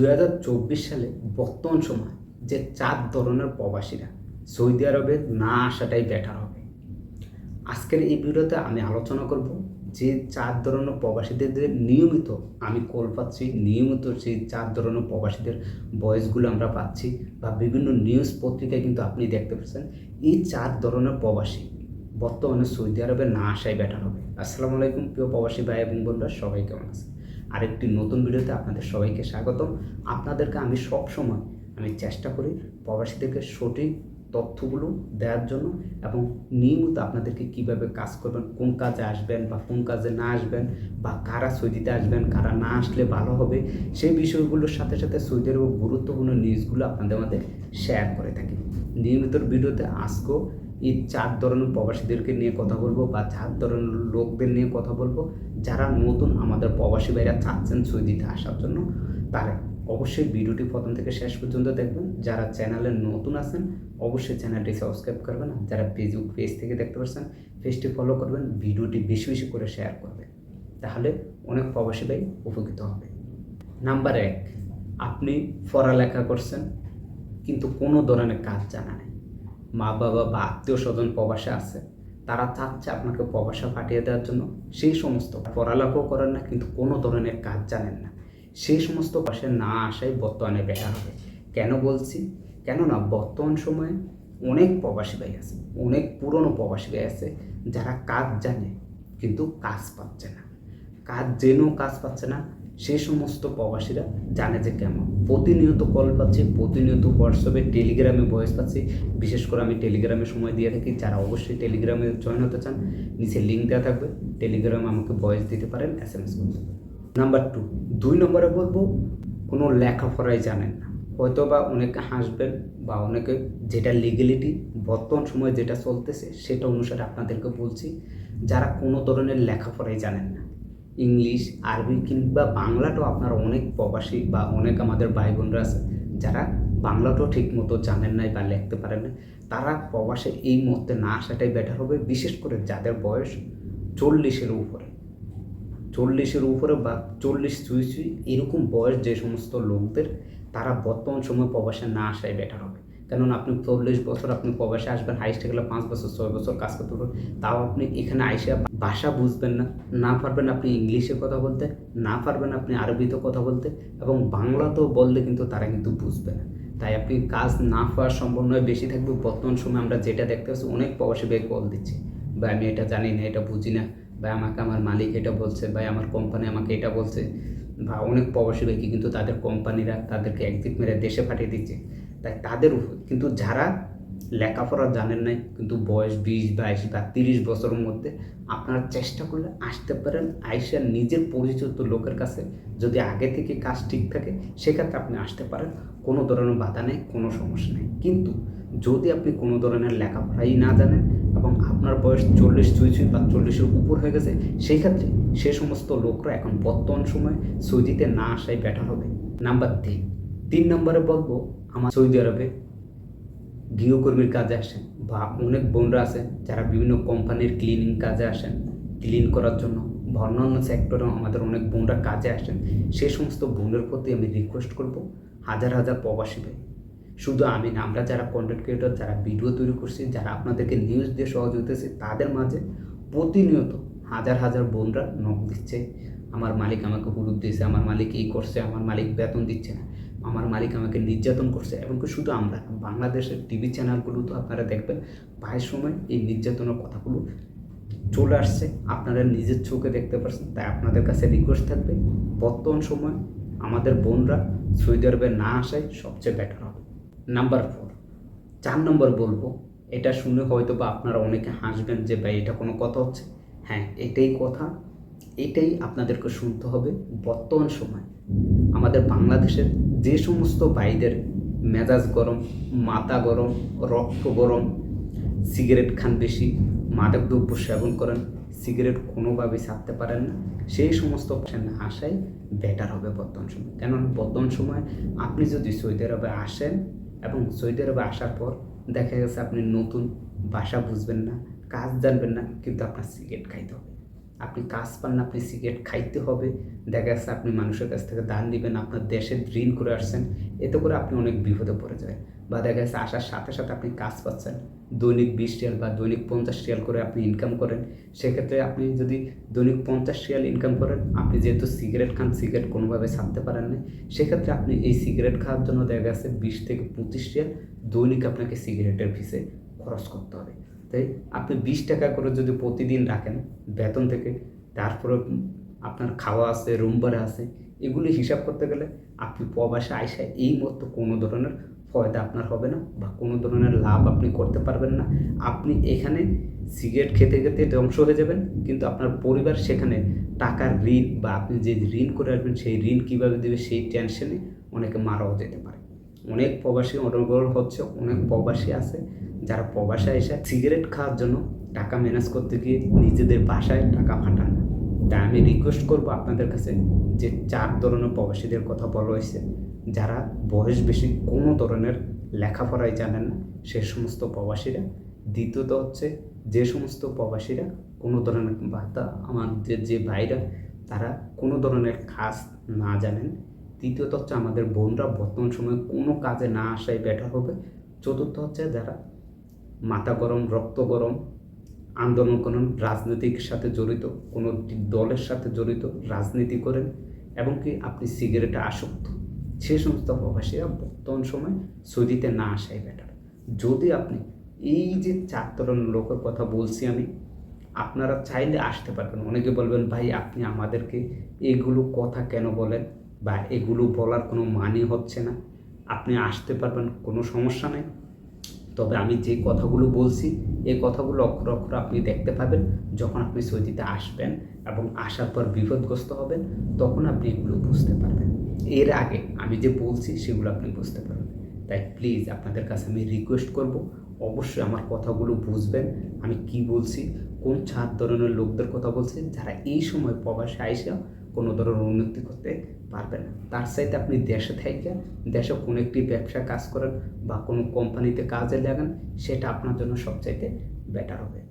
দু হাজার চব্বিশ সালে বর্তমান সময় যে চার ধরনের প্রবাসীরা সৌদি আরবে না আসাটাই বেটার হবে। আজকের এই ভিডিওতে আমি আলোচনা করব যে চার ধরনের প্রবাসীদের নিয়মিত, আমি কল পাচ্ছি, নিয়মিত সেই চার ধরনের প্রবাসীদের বয়সগুলো আমরা পাচ্ছি বা বিভিন্ন নিউজ পত্রিকায় কিন্তু আপনি দেখতে পাচ্ছেন। এই চার ধরনের প্রবাসী বর্তমানে সৌদি আরবে না আসাই বেটার হবে। আসসালামু আলাইকুম, প্রিয় প্রবাসী ভাই এবং বোনরা সবাই কেমন আছে আরেকটি নতুন ভিডিওতে আপনাদের সবাইকে স্বাগতম। আপনাদেরকে আমি সব সময় আমি চেষ্টা করি প্রবাসীদেরকে সঠিক তথ্যগুলো দেওয়ার জন্য এবং নিয়মিত আপনাদেরকে কীভাবে কাজ করবেন, কোন কাজে আসবেন বা কোন কাজে না আসবেন বা কারা সৌদিতে আসবেন, কারা না আসলে ভালো হবে, সেই বিষয়গুলোর সাথে সাথে সৌদি আরব গুরুত্বপূর্ণ নিউজগুলো আপনাদের মধ্যে শেয়ার করে থাকি। নিয়মিত ভিডিওতে আজকেও এই চার ধরনের প্রবাসীদেরকে নিয়ে কথা বলব বা চার ধরনের লোকদের নিয়ে কথা বলব। যারা নতুন আমাদের প্রবাসী ভাইরা চাচ্ছেন সৌদিতে আসার জন্য, তারা অবশ্যই ভিডিওটি প্রথম থেকে শেষ পর্যন্ত দেখবেন। যারা চ্যানেলে নতুন আছেন, অবশ্যই চ্যানেলটি সাবস্ক্রাইব করবেন আর যারা ফেসবুক পেজ থেকে দেখতে পাচ্ছেন পেজটি ফলো করবেন, ভিডিওটি বেশি বেশি করে শেয়ার করবেন। তাহলে অনেক প্রবাসী ভাই উপকৃত হবে। নাম্বার এক, আপনি পড়ালেখা করছেন, কিন্তু কোনো ধরনের কাজ জানা নেই। মা বাবা বা আত্মীয় স্বজন প্রবাসে আছে, তারা চাচ্ছে আপনাকে প্রবাসে পাঠিয়ে দেওয়ার জন্য। সেই সমস্ত পড়ালেখাও করেন না, কিন্তু কোনো ধরনের কাজ জানেন না। সেই সমস্ত পাশে না আসাই বর্তমানে বেটার হবে। কেন বলছি? কেননা বর্তমান সময়ে অনেক প্রবাসী ভাই আছে, অনেক পুরনো প্রবাসী ভাই আছে, যারা কাজ জানে কিন্তু কাজ পাচ্ছে না। কাজ জেনেও কাজ পাচ্ছে না সেই সমস্ত প্রবাসীরা জানে যে কেমন। প্রতিনিয়ত কল পাচ্ছি, প্রতিনিয়ত হোয়াটসঅ্যাপে টেলিগ্রামে ভয়েস পাচ্ছি। বিশেষ করে আমি টেলিগ্রামে সময় দিয়ে থাকি, যারা অবশ্যই টেলিগ্রামে জয়েন হতে চান, নিচে লিঙ্ক দেওয়া থাকবে। টেলিগ্রামে আমাকে ভয়েস দিতে পারেন এস এম এস করতে নাম্বার টু দুই নম্বরে বলব, কোনো লেখাপড়াই জানেন না। হয়তো বা অনেকে হাসবেন বা অনেকে যেটা লিগেলিটি বর্তমান সময়ে যেটা চলতেছে, সেটা অনুসারে আপনাদেরকে বলছি, যারা কোনো ধরনের লেখাপড়াই জানেন না। ইংলিশ, আরবি কিংবা বাংলাটাও আপনারা অনেক প্রবাসী বা অনেক আমাদের ভাই বোনরা আছে, যারা বাংলাটাও ঠিক মতো জানেন নাই বা লিখতে পারেন না তারা প্রবাসে এই মুহূর্তে না আসাটাই বেটার হবে, বিশেষ করে যাদের বয়স চল্লিশের উপরে। চল্লিশের উপরে বা চল্লিশ ছুঁই ছুঁই এরকম বয়স যে সমস্ত লোকদের, তারা বর্তমান সময় প্রবাসে না আসাই বেটার হবে। কেননা আপনি চল্লিশ বছর আপনি প্রবাসে আসবেন হাইস্টে গেলে পাঁচ বছর, ছয় বছর কাজ করতে পারবেন তাও আপনি এখানে আইসে ভাষা বুঝবেন না না পারবেন আপনি ইংলিশে কথা বলতে, না পারবেন আপনি আরবিতে কথা বলতে এবং বাংলাতেও বললে কিন্তু তারা কিন্তু বুঝবে না। তাই আপনি কাজ না পাওয়ার সম্ভাবনা বেশি থাকবে। বর্তমান সময় আমরা যেটা দেখতে পাচ্ছি, অনেক প্রবাসী ব্যাগ কল দিচ্ছে বা আমি এটা জানি না, এটা বুঝি না। বা আমাকে আমার মালিক এটা বলছে বা আমার কোম্পানি আমাকে এটা বলছে। বা অনেক প্রবাসী ব্যক্তি কিন্তু তাদের কোম্পানিরা তাদেরকে একদিক মেরে দেশে পাঠিয়ে দিচ্ছে। তাই তাদের উপর কিন্তু যারা লেখাপড়া জানেন নাই, কিন্তু বয়স বিশ, বাইশ বা তিরিশ বছরের মধ্যে আপনারা চেষ্টা করলে আসতে পারেন, আইসা নিজের পরিচিত লোকের কাছে। যদি আগে থেকে কাজ ঠিক থাকে, সেক্ষেত্রে আপনি আসতে পারেন, কোনো ধরনের বাধা নেই, কোনো সমস্যা নেই। কিন্তু যদি আপনি কোনো ধরনের লেখাপড়াই না জানেন এবং আপনার বয়স চল্লিশ ছুঁই ছুঁই বা চল্লিশের উপর হয়ে গেছে, সেই ক্ষেত্রে সে সমস্ত লোকরা এখন বর্তমান সময়ে সৌদিতে না আসাই বেটার হবে। নাম্বার তিন তিন নম্বরে বলব, আমার সৌদি আরবে গৃহকর্মীর কাজে আসেন বা অনেক বোনরা আছেন যারা বিভিন্ন কোম্পানির ক্লিনিং কাজে আসেন ক্লিন করার জন্য বা অন্যান্য সেক্টরে আমাদের অনেক বোনরা কাজে আসেন। সে সমস্ত বোনের প্রতি আমি রিকোয়েস্ট করব, হাজার হাজার প্রবাসী ভাই। শুধু আমি না, আমরা যারা কন্টেন্ট ক্রিয়েটর যারা ভিডিও তৈরি করছি, যারা আপনাদেরকে নিউজ দিয়ে সহযোগিতা দিচ্ছে তাদের মাঝে প্রতিনিয়ত হাজার হাজার বোনরা নখ দিচ্ছে। আমার মালিক আমাকে হুরুপ দিয়েছে, আমার মালিক এই করছে, আমার মালিক বেতন দিচ্ছে না, আমার মালিক আমাকে নির্যাতন করছে এবং কি শুধু আমরা বাংলাদেশের টিভি চ্যানেলগুলো তো আপনারা দেখবেন, প্রায় সময় এই নির্যাতনের কথাগুলো চলে আসছে, আপনারা নিজের চোখে দেখতে পাচ্ছেন তাই আপনাদের কাছে রিকোয়েস্ট থাকবে, বর্তমান সময় আমাদের বোনরা সৌদি আরবে না আসাই সবচেয়ে বেটার নাম্বার ফোর। চার নম্বর বলব, এটা শুনে হয়তো বা আপনারা অনেকে হাসবেন যে, ভাই, এটা কোনো কথা হচ্ছে? হ্যাঁ এটাই কথা। এটাই আপনাদেরকে শুনতে হবে বর্তমান সময়। আমাদের বাংলাদেশের যে সমস্ত ভাইদের মেজাজ গরম, মাথা গরম, রক্ত গরম, সিগারেট খান বেশি, মাদক দ্রব্য সেবন করেন, সিগারেট কোনোভাবে ছাড়তে পারেন না, সেই সমস্ত আসাই বেটার হবে বর্তমান সময়। কেননা বর্তমান সময় আপনি যদি সৌদি আরবে আসেন এবং সৌদি আসার পর দেখা গেছে আপনি নতুন, বাসা বুঝবেন না, কাজ জানবেন না, কিন্তু আপনার সিগারেট খাইতে হবে। আপনি কাজ পান আপনি সিগারেট খাইতে হবে। দেখা যাচ্ছে আপনি মানুষের কাছ থেকে দান দিবেন, আপনার দেশের ঋণ করে আসছেন। এতে করে আপনি অনেক বিপদে পড়ে যাবেন। বা দেখা যাচ্ছে আসার সাথে সাথে আপনি কাজ পাচ্ছেন। দৈনিক বিশ রিয়াল বা দৈনিক পঞ্চাশ রিয়াল করে আপনি ইনকাম করেন। সেক্ষেত্রে আপনি যদি দৈনিক পঞ্চাশ রিয়াল ইনকাম করেন, আপনি যেহেতু সিগারেট খান, সিগারেট কোনোভাবে ছাড়তে পারেন না সেক্ষেত্রে আপনি এই সিগারেট খাওয়ার জন্য দেখা যাচ্ছে বিশ থেকে পঁচিশ রিয়াল দৈনিক আপনাকে সিগারেটের ফিসে খরচ করতে হবে। তাই আপনি বিশ টাকা করে যদি প্রতিদিন রাখেন বেতন থেকে, তারপরে আপনার খাওয়া আছে রুম ভাড়া আছে, এগুলি হিসাব করতে গেলে আপনি প্রবাসে আইসা এই মতো কোনো ধরনের ফয়দা আপনার হবে না বা কোনো ধরনের লাভ আপনি করতে পারবেন না। আপনি এখানে সিগারেট খেতে খেতে ধ্বংস হয়ে যাবেন, কিন্তু আপনার পরিবার সেখানে টাকার ঋণ বা আপনি যে ঋণ করে আসবেন সেই ঋণ কীভাবে দেবে সেই টেনশনে অনেকে মারাও যেতে পারে। অনেক প্রবাসী অনুগ্রহ হচ্ছে অনেক প্রবাসী আছে যারা প্রবাসে এসে সিগারেট খাওয়ার জন্য টাকা ম্যানেজ করতে গিয়ে নিজেদের বাসায় টাকা ফাটান তাই আমি রিকোয়েস্ট করব আপনাদের কাছে যে চার ধরনের প্রবাসীদের কথা বলা হয়েছে যারা বয়স বেশি কোনো ধরনের লেখাপড়াই জানেন না সে সমস্ত প্রবাসীরা। দ্বিতীয়ত হচ্ছে যে সমস্ত প্রবাসীরা কোনো ধরনের বার্তা আমাদের যে ভাইরা তারা কোনো ধরনের কাজ না জানেন তৃতীয়ত হচ্ছে আমাদের বোনরা বর্তমান সময়ে কোনো কাজে না আসাই বেটার হবে। চতুর্থ হচ্ছে যারা মাথা গরম, রক্ত গরম, আন্দোলন করেন রাজনীতির সাথে জড়িত, কোনো দলের সাথে জড়িত, রাজনীতি করেন এবং কি আপনি সিগারেটে আসক্ত, সে সমস্ত প্রবাসীরা বর্তমান সময় সৌদিতে না আসাই বেটার যদি আপনি এই যে চার ধরনের লোকের কথা বলছি আমি, আপনারা চাইলে আসতে পারবেন। অনেকে বলবেন, ভাই, আপনি আমাদেরকে এগুলো কথা কেন বলেন? বা এগুলো বলার কোনো মানে হচ্ছে না। আপনি আসতে পারবেন, কোনো সমস্যা নেই। তবে আমি যে কথাগুলো বলছি এই কথাগুলো অক্ষর অক্ষর আপনি দেখতে পাবেন। যখন আপনি সৌদিতে আসবেন এবং আসার পর বিপদগ্রস্ত হবেন, তখন আপনি এগুলো বুঝতে পারবেন। এর আগে আমি যে বলছি, সেগুলো আপনি বুঝতে পারবেন। তাই প্লিজ আপনাদের কাছে আমি রিকোয়েস্ট করব, অবশ্যই আমার কথাগুলো বুঝবেন। আমি কি বলছি, কোন চার ধরনের লোকদের কথা বলছি, যারা এই সময় প্রবাসে আইসা কোনো ধরনের উন্নতি করতে পারবে না। তার চাইতে আপনি দেশে থেকে দেশে কোনো একটি ব্যবসা কাজ করেন বা কোনো কোম্পানিতে কাজে লাগান, সেটা আপনার জন্য সবচাইতে বেটার হবে।